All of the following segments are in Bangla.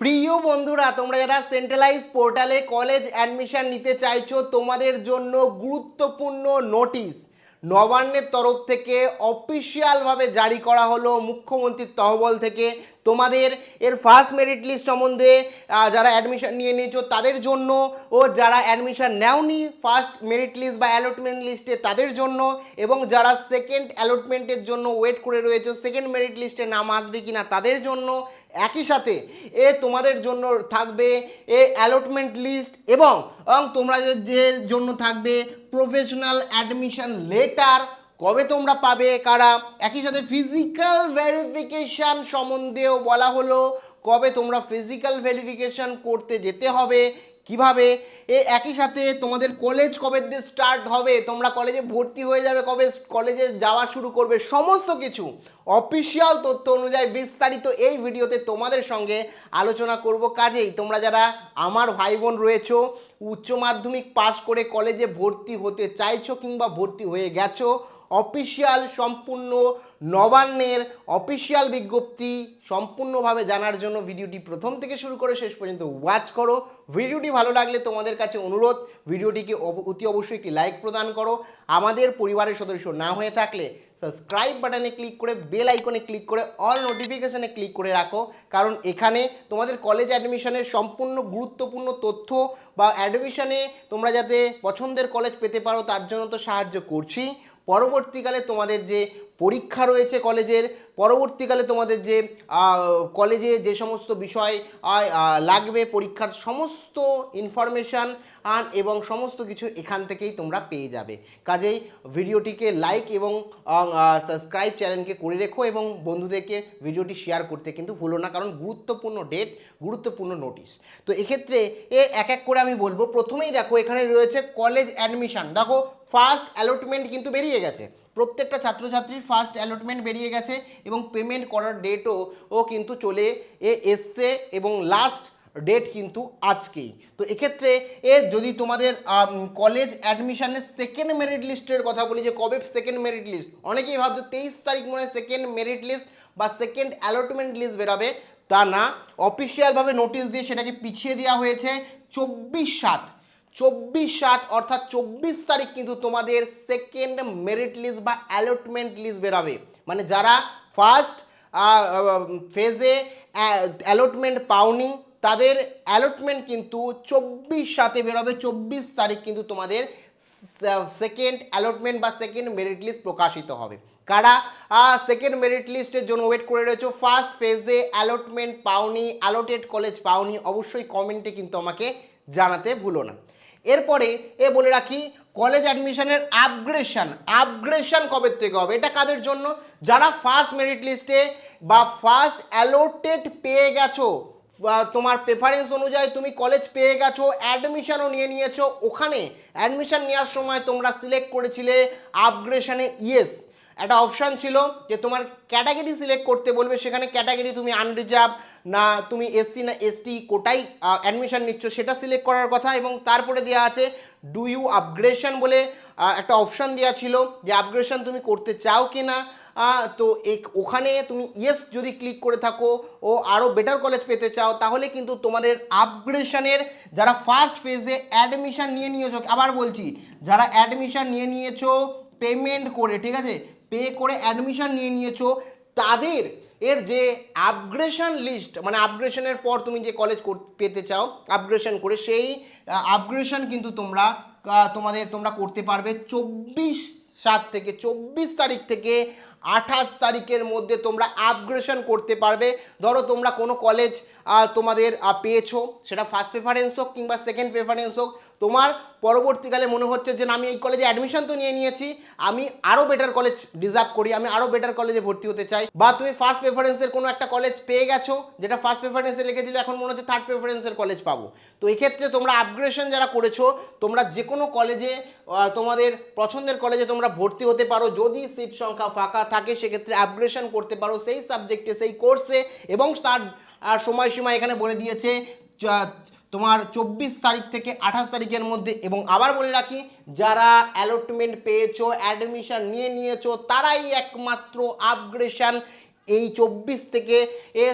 প্রিয় বন্ধুরা, তোমরা যারা সেন্ট্রালাইজ পোর্টালে কলেজ অ্যাডমিশন নিতে চাইছো, তোমাদের জন্য গুরুত্বপূর্ণ নোটিশ নবান্নের তরফ থেকে অফিসিয়ালভাবে জারি করা হলো মুখ্যমন্ত্রীর তহবল থেকে। তোমাদের এর ফার্স্ট মেরিট লিস্ট সম্বন্ধে যারা অ্যাডমিশন নিয়ে নিয়েছো, তাদের জন্য ও যারা অ্যাডমিশন নেওনি ফার্স্ট মেরিট লিস্ট বা অ্যালটমেন্ট লিস্টে তাদের জন্য। এবং যারা সেকেন্ড অ্যালটমেন্টের জন্য ওয়েট করে রয়েছে সেকেন্ড মেরিট লিস্টে নাম আসবে কিনা, তাদের জন্য একই সাথে এ তোমাদের জন্য থাকবে এ অ্যালটমেন্ট লিস্ট এবং তোমরা যে জন্য থাকবে প্রফেশনাল অ্যাডমিশন লেটার কবে তোমরা পাবে, কারা? একই সাথে ফিজিক্যাল ভেরিফিকেশান সম্বন্ধেও বলা হলো, কবে তোমরা ফিজিক্যাল ভেরিফিকেশন করতে যেতে হবে। কীভাবে? এ একই সাথে তোমাদের কলেজ কবে দিয়ে স্টার্ট হবে? তোমরা কলেজে ভর্তি হয়ে যাবে কবে? কলেজে যাওয়া শুরু করবে? সমস্ত কিছু অফিসিয়াল তথ্য অনুযায়ী বিস্তারিত এই ভিডিওতে তোমাদের সঙ্গে আলোচনা করব। কাজেই তোমরা যারা আমার ভাই বোন রয়েছো, উচ্চ মাধ্যমিক পাশ করে কলেজে ভর্তি হতে চাইছো কিংবা ভর্তি হয়ে গেছো অফিসিয়াল সম্পূর্ণ নবান্নের অফিসিয়াল বিজ্ঞপ্তি সম্পূর্ণভাবে জানার জন্য ভিডিওটি প্রথম থেকে শুরু করে শেষ পর্যন্ত ওয়াচ করো। ভিডিওটি ভালো লাগলে তোমাদের কাছে অনুরোধ, ভিডিওটিকে অতি অবশ্যই একটি লাইক প্রদান করো। আমাদের পরিবারের সদস্য না হয়ে থাকলে সাবস্ক্রাইব বাটনে ক্লিক করে বেল আইকনে ক্লিক করে অল নোটিফিকেশনে ক্লিক করে রাখো। কারণ এখানে তোমাদের কলেজ অ্যাডমিশনের সম্পূর্ণ গুরুত্বপূর্ণ তথ্য বা অ্যাডমিশনে তোমরা যাতে পছন্দের কলেজ পেতে পারো, তার জন্য তো সাহায্য করছি। পরবর্তীকালে তোমাদের যে পরীক্ষা রয়েছে কলেজের, পরবর্তীকালে তোমাদের যে কলেজে যে সমস্ত বিষয় লাগবে, পরীক্ষার সমস্ত ইনফরমেশান আর এবং সমস্ত কিছু এখান থেকেই তোমরা পেয়ে যাবে। কাজেই ভিডিওটিকে লাইক এবং সাবস্ক্রাইব চ্যানেলকে করে রেখো এবং বন্ধুদেরকে ভিডিওটি শেয়ার করতে কিন্তু ভুলো না, কারণ গুরুত্বপূর্ণ ডেট গুরুত্বপূর্ণ নোটিশ তো এক্ষেত্রে এ এক এক করে আমি বলব। প্রথমেই দেখো, এখানে রয়েছে কলেজ অ্যাডমিশন দেখো ফার্স্ট অ্যালটমেন্ট কিন্তু বেরিয়ে গেছে। প্রত্যেকটা ছাত্রছাত্রীর ফার্স্ট অ্যালটমেন্ট বেরিয়ে গেছে এবং পেমেন্ট করার ডেটও ও কিন্তু চলে এ, এসছে এবং লাস্ট ডেট কিন্তু আজকেই। তো এক্ষেত্রে এ, যদি তোমাদের কলেজ অ্যাডমিশনের সেকেন্ড মেরিট লিস্টের কথা বলি, যে কবে সেকেন্ড মেরিট লিস্ট অনেকেই ভাবছে তেইশ তারিখ মনে হয় সেকেন্ড মেরিট লিস্ট বা সেকেন্ড অ্যালটমেন্ট লিস্ট বেরোবে। তা না অফিসিয়ালভাবে নোটিশ দিয়ে সেটাকে পিছিয়ে দেওয়া হয়েছে। চব্বিশ সাত চব্বিশ সাত, অর্থাৎ চব্বিশ তারিখ কিন্তু তোমাদের সেকেন্ড মেরিট লিস্ট বা অ্যালটমেন্ট লিস্ট বেরোবে। মানে যারা ফার্স্ট ফেজে অ্যালটমেন্ট পাওনি, তাদের অ্যালটমেন্ট কিন্তু চব্বিশ সাতে বেরোবে। চব্বিশ তারিখ কিন্তু তোমাদের সেকেন্ড অ্যালটমেন্ট বা সেকেন্ড মেরিট লিস্ট প্রকাশিত হবে। কারা সেকেন্ড মেরিট লিস্টের জন্য ওয়েট করে রয়েছে ফার্স্ট ফেজে অ্যালটমেন্ট পাওনি অ্যালোটেড কলেজ পাওনি, অবশ্যই কমেন্টে কিন্তু আমাকে জানাতে ভুলো না। এরপরে এ বলে রাখি কলেজ অ্যাডমিশনের আপগ্রেশন আপগ্রেশন কবে থেকে হবে? এটা কাদের জন্য? যারা ফার্স্ট মেরিট লিস্টে বা ফার্স্ট অ্যালোটেড পেয়ে গেছো তোমার প্রেফারেন্স অনুযায়ী তুমি কলেজ পেয়ে গেছো অ্যাডমিশনও নিয়ে নিয়েছো, ওখানে অ্যাডমিশন নেওয়ার সময় তোমরা সিলেক্ট করেছিলে আপগ্রেশনে ইয়েস একটা অপশান ছিল যে তোমার ক্যাটাগরি সিলেক্ট করতে বলবে, সেখানে ক্যাটাগরি তুমি আনরিজার্ভ না তুমি এসসি না এসটি কোটাই অ্যাডমিশন নিচ্ছ সেটা সিলেক্ট করার কথা এবং তারপরে দেওয়া আছে ডু ইউ আপগ্রেশন বলে একটা অপশান দেওয়া ছিল যে আপগ্রেশন তুমি করতে চাও কি না তো এক, ওখানে তুমি ইয়েস যদি ক্লিক করে থাকো ও আরও বেটার কলেজ পেতে চাও, তাহলে কিন্তু তোমাদের আপগ্রেশনের যারা ফার্স্ট ফেজে অ্যাডমিশান নিয়ে নিয়েছো, আবার বলছি, যারা অ্যাডমিশান নিয়ে নিয়েছো পেমেন্ট করে, ঠিক আছে? পে করে অ্যাডমিশন নিয়ে নিয়েছো, তাদের এর যে আপগ্রেশন লিস্ট মানে আপগ্রেশনের পর তুমি যে কলেজ পেতে চাও আপগ্রেশন করে সেই আপগ্রেশন কিন্তু তোমরা তোমাদের, তোমরা করতে পারবে চব্বিশ সাত থেকে, চব্বিশ তারিখ থেকে আঠাশ তারিখের মধ্যে তোমরা আপগ্রেশন করতে পারবে। ধরো তোমরা কোনো কলেজ তোমাদের পেয়েছ, সেটা ফার্স্ট প্রেফারেন্স হোক কিংবা সেকেন্ড প্রেফারেন্স হোক তোমার পরবর্তীকালে মনে হচ্ছে যে আমি এই কলেজে অ্যাডমিশন তো নিয়ে নিয়েছি, আমি আরও বেটার কলেজ ডিজার্ভ করি, আমি আরও বেটার কলেজে ভর্তি হতে চাই। বা তুমি ফার্স্ট প্রেফারেন্সের কোনো একটা কলেজ পেয়ে গেছো, যেটা ফার্স্ট প্রেফারেন্সে লিখেছিল এখন মনে হচ্ছে থার্ড প্রেফারেন্সের কলেজ পাবো। তো এক্ষেত্রে তোমরা আপগ্রেশন যারা করেছ, তোমরা যে কোনো কলেজে তোমাদের পছন্দের কলেজে তোমরা ভর্তি হতে পারো। যদি সিট সংখ্যা ফাঁকা থাকে, সেক্ষেত্রে আপগ্রেশন করতে পারো সেই সাবজেক্টে সেই কোর্সে এবং তার সময়সীমা এখানে বলে দিয়েছে তোমার চব্বিশ তারিখ থেকে আঠাশ তারিখের মধ্যে এবং আবার বলে রাখি, যারা অ্যালটমেন্ট পেয়েছ অ্যাডমিশন নিয়ে নিয়েছো, তারাই একমাত্র আপগ্রেশন এই চব্বিশ থেকে এ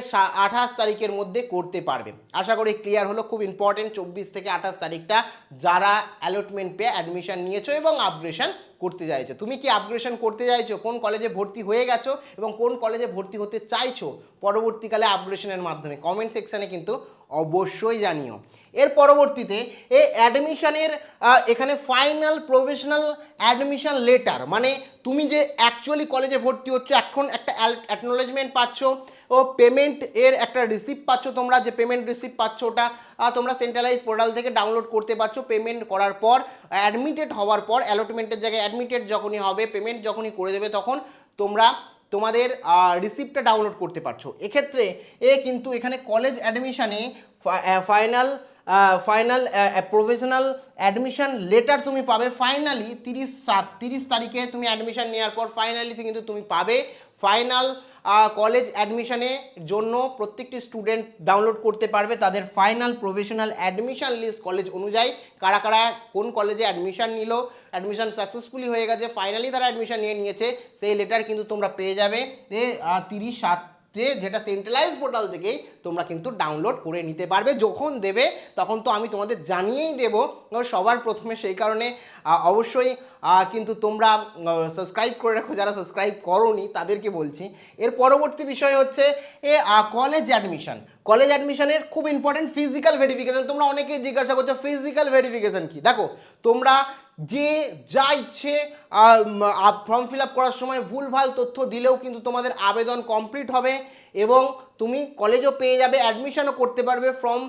আঠাশ তারিখের মধ্যে করতে পারবে। আশা করি ক্লিয়ার হলো, খুব ইম্পর্টেন্ট চব্বিশ থেকে আঠাশ তারিখটা যারা অ্যালটমেন্ট পেয়ে অ্যাডমিশন নিয়েছো এবং আপগ্রেশন করতে চাইছো। তুমি কি আপগ্রেশন করতে চাইছো? কোন কলেজে ভর্তি হয়ে গেছো এবং কোন কলেজে ভর্তি হতে চাইছো? পরবর্তীকালে আপগ্রেশনের মাধ্যমে। কমেন্ট সেকশানে কিন্তু অবশ্যই জানিও। এর পরবর্তীতে এই অ্যাডমিশনের এখানে ফাইনাল প্রফেশনাল অ্যাডমিশন লেটার মানে তুমি যে অ্যাকচুয়ালি কলেজে ভর্তি হচ্ছ, এখন একটা অ্যাকনোলেজমেন্ট পাচ্ছ, ও পেমেন্ট এর একটা রিসিপ্ট পাচ্ছ তোমরা, যে পেমেন্ট রিসিপ্ট পাচ্ছ ওটা তোমরা সেন্ট্রালাইজ পোর্টাল থেকে ডাউনলোড করতে পারছ পেমেন্ট করার পর অ্যাডমিটেড হওয়ার পর অ্যালটমেন্টের জায়গায় অ্যাডমিটেড যখনই হবে পেমেন্ট যখনই করে দেবে তখন তোমরা তোমাদের রিসিপ্টটা ডাউনলোড করতে পারছ। এক্ষেত্রে এ কিন্তু এখানে college অ্যাডমিশানে final final professional admission letter তুমি পাবে। ফাইনালি তিরিশ সাত, তিরিশ তারিখে তুমি অ্যাডমিশান নেওয়ার পর ফাইনালি কিন্তু তুমি পাবে। ফাইনাল কলেজ অ্যাডমিশনের জন্য প্রত্যেকটি স্টুডেন্ট ডাউনলোড করতে পারবে তাদের final professional admission list college অনুযায়ী। কারা কারা কোন কলেজে অ্যাডমিশন নিল অ্যাডমিশান সাকসেসফুলি হয়ে গেছে ফাইনালি তারা অ্যাডমিশান নিয়ে নিয়েছে, সেই লেটার কিন্তু তোমরা পেয়ে যাবে। তিরিশ সাত যে যেটা সেন্ট্রালাইজ পোর্টাল থেকে তোমরা কিন্তু ডাউনলোড করে নিতে পারবে, যখন দেবে তখন তো আমি তোমাদের জানিয়েই দেবো। সবার প্রথমে সেই কারণে অবশ্যই কিন্তু তোমরা সাবস্ক্রাইব করে রাখো। যারা সাবস্ক্রাইব করোনি তাদেরকে বলছি। এর পরবর্তী বিষয় হচ্ছে, এ কলেজ অ্যাডমিশন কলেজ অ্যাডমিশনের খুব ইম্পর্টেন্ট ফিজিক্যাল ভেরিফিকেশন তোমরা অনেকেই জিজ্ঞাসা করছ ফিজিক্যাল ভেরিফিকেশন কি? দেখো, তোমরা যে যা ইচ্ছে ফর্ম ফিল আপ করার সময় ভুলভাল তথ্য দিলেও কিন্তু তোমাদের আবেদন কমপ্লিট হবে এবং তুমি কলেজও পেয়ে যাবে অ্যাডমিশনও করতে পারবে ফর্ম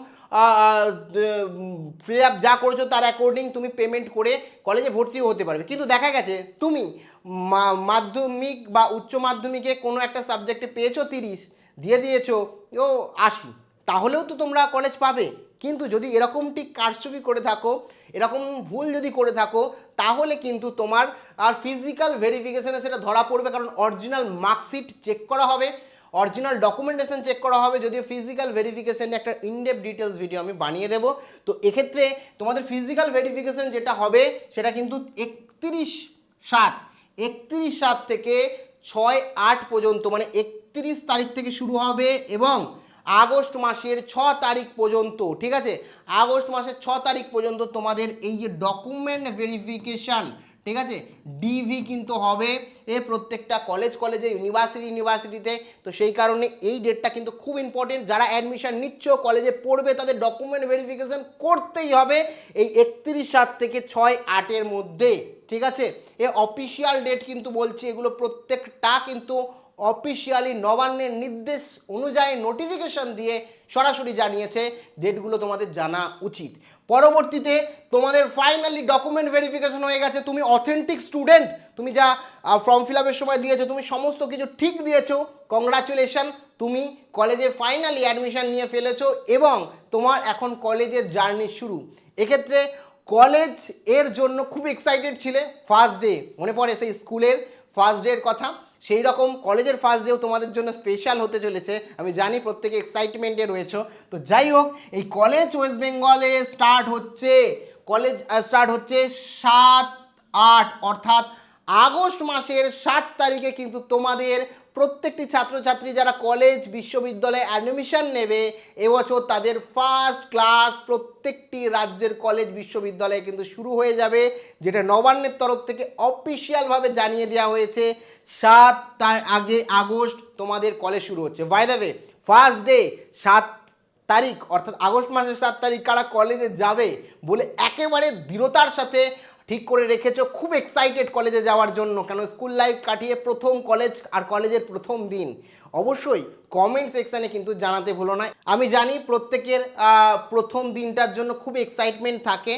ফিল আপ যা করেছ তার অ্যাকর্ডিং তুমি পেমেন্ট করে কলেজে ভর্তিও হতে পারবে। কিন্তু দেখা গেছে, তুমি মাধ্যমিক বা উচ্চ মাধ্যমিকে কোনো একটা সাবজেক্টে পেয়েছ তিরিশ, দিয়ে দিয়েছ, ও আশি, তাহলেও তো তোমরা কলেজ পাবে। কিন্তু যদি এরকমটি কারচুপি করে থাকো, এরকম ভুল যদি করে থাকো, তাহলে কিন্তু তোমার আর ফিজিক্যাল ভেরিফিকেশানে সেটা ধরা পড়বে কারণ অরিজিনাল মার্কশিট চেক করা হবে অরিজিনাল ডকুমেন্টেশন চেক করা হবে, যদিও ফিজিক্যাল ভেরিফিকেশন একটা ইনডেপ ডিটেলস ভিডিও আমি বানিয়ে দেবো। তো এক্ষেত্রে তোমাদের ফিজিক্যাল ভেরিফিকেশান যেটা হবে, সেটা কিন্তু একত্রিশ সাত একত্রিশ সাত থেকে ছয় আট পর্যন্ত মানে একত্রিশ তারিখ থেকে শুরু হবে এবং আগস্ট মাসের ছ তারিখ পর্যন্ত, ঠিক আছে? আগস্ট মাসের ছ তারিখ পর্যন্ত তোমাদের এই যে ডকুমেন্ট ভেরিফিকেশান ঠিক আছে? ডিভি কিন্তু হবে এ প্রত্যেকটা কলেজ কলেজে ইউনিভার্সিটি ইউনিভার্সিটিতে তো। সেই কারণে এই ডেটটা কিন্তু খুব ইম্পর্টেন্ট যারা অ্যাডমিশন নিচ্ছ কলেজে পড়বে, তাদের ডকুমেন্ট ভেরিফিকেশন করতেই হবে এই একত্রিশ সাত থেকে ছয় আটের মধ্যে, ঠিক আছে? এ অফিসিয়াল ডেট কিন্তু বলছি, এগুলো প্রত্যেকটা কিন্তু অফিসিয়ালি নবান্নের নির্দেশ অনুযায়ী নোটিফিকেশন দিয়ে সরাসরি জানিয়েছে ডেটগুলো তোমাদের জানা উচিত। পরবর্তীতে তোমাদের ফাইনালি ডকুমেন্ট ভেরিফিকেশন হয়ে গেছে, তুমি অথেন্টিক স্টুডেন্ট তুমি যা ফর্ম ফিল আপের সময় দিয়েছ, তুমি সমস্ত কিছু ঠিক দিয়েছ কংগ্রাচুলেশন তুমি কলেজে ফাইনালি অ্যাডমিশান নিয়ে ফেলেছো এবং তোমার এখন কলেজের জার্নি শুরু। এক্ষেত্রে কলেজের জন্য খুব এক্সাইটেড ছিলে ফার্স্ট ডে মনে পড়ে সেই স্কুলের ফার্স্ট ডের কথা। সেই রকম কলেজের ফার্স্ট ডেও তোমাদের জন্য স্পেশাল হতে চলেছে। আমি জানি প্রত্যেকে এক্সাইটমেন্টে রয়েছে। তো যাই হোক, এই কলেজ ওয়েস্ট বেঙ্গলে স্টার্ট হচ্ছে। কলেজ স্টার্ট হচ্ছে সাত আট, অর্থাৎ আগস্ট মাসের সাত তারিখে কিন্তু তোমাদের প্রত্যেকটি ছাত্রছাত্রী যারা কলেজ বিশ্ববিদ্যালয়ে অ্যাডমিশন নেবে, এবছর তাদের ফার্স্ট ক্লাস প্রত্যেকটি রাজ্যের কলেজ বিশ্ববিদ্যালয়ে কিন্তু শুরু হয়ে যাবে, যেটা নবান্নের তরফ থেকে অফিসিয়ালভাবে জানিয়ে দেওয়া হয়েছে। সাত তার আগে আগস্ট তোমাদের কলেজ শুরু হচ্ছে। By the way first day সাত তারিখ, অর্থাৎ আগস্ট মাসের সাত তারিখ কারা কলেজে যাবে বলে একেবারে দৃঢ়তার সাথে ঠিক করে রেখেছো, খুব এক্সাইটেড কলেজে যাওয়ার জন্য। কেন স্কুল লাইফ কাটিয়ে প্রথম কলেজ আর কলেজের প্রথম দিন। অবশ্যই কমেন্ট সেকশানে কিন্তু জানাতে ভুলো না। আমি জানি প্রত্যেকের প্রথম দিনটার জন্য খুব এক্সাইটমেন্ট থাকে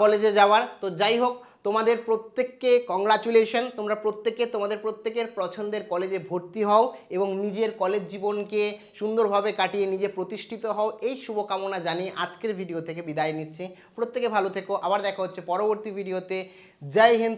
কলেজে যাওয়ার। তো যাই হোক তোমাদের প্রত্যেককে কংগ্রাচুলেশন তোমরা প্রত্যেকে তোমাদের প্রত্যেকের পছন্দের কলেজে ভর্তি হও এবং নিজের কলেজ জীবনকে সুন্দরভাবে কাটিয়ে নিজে প্রতিষ্ঠিত হও। এই শুভকামনা জানিয়ে আজকের ভিডিও থেকে বিদায় নিচ্ছি। প্রত্যেকে ভালো থেকো। আবার দেখা হচ্ছে পরবর্তী ভিডিওতে জয় হিন্দ।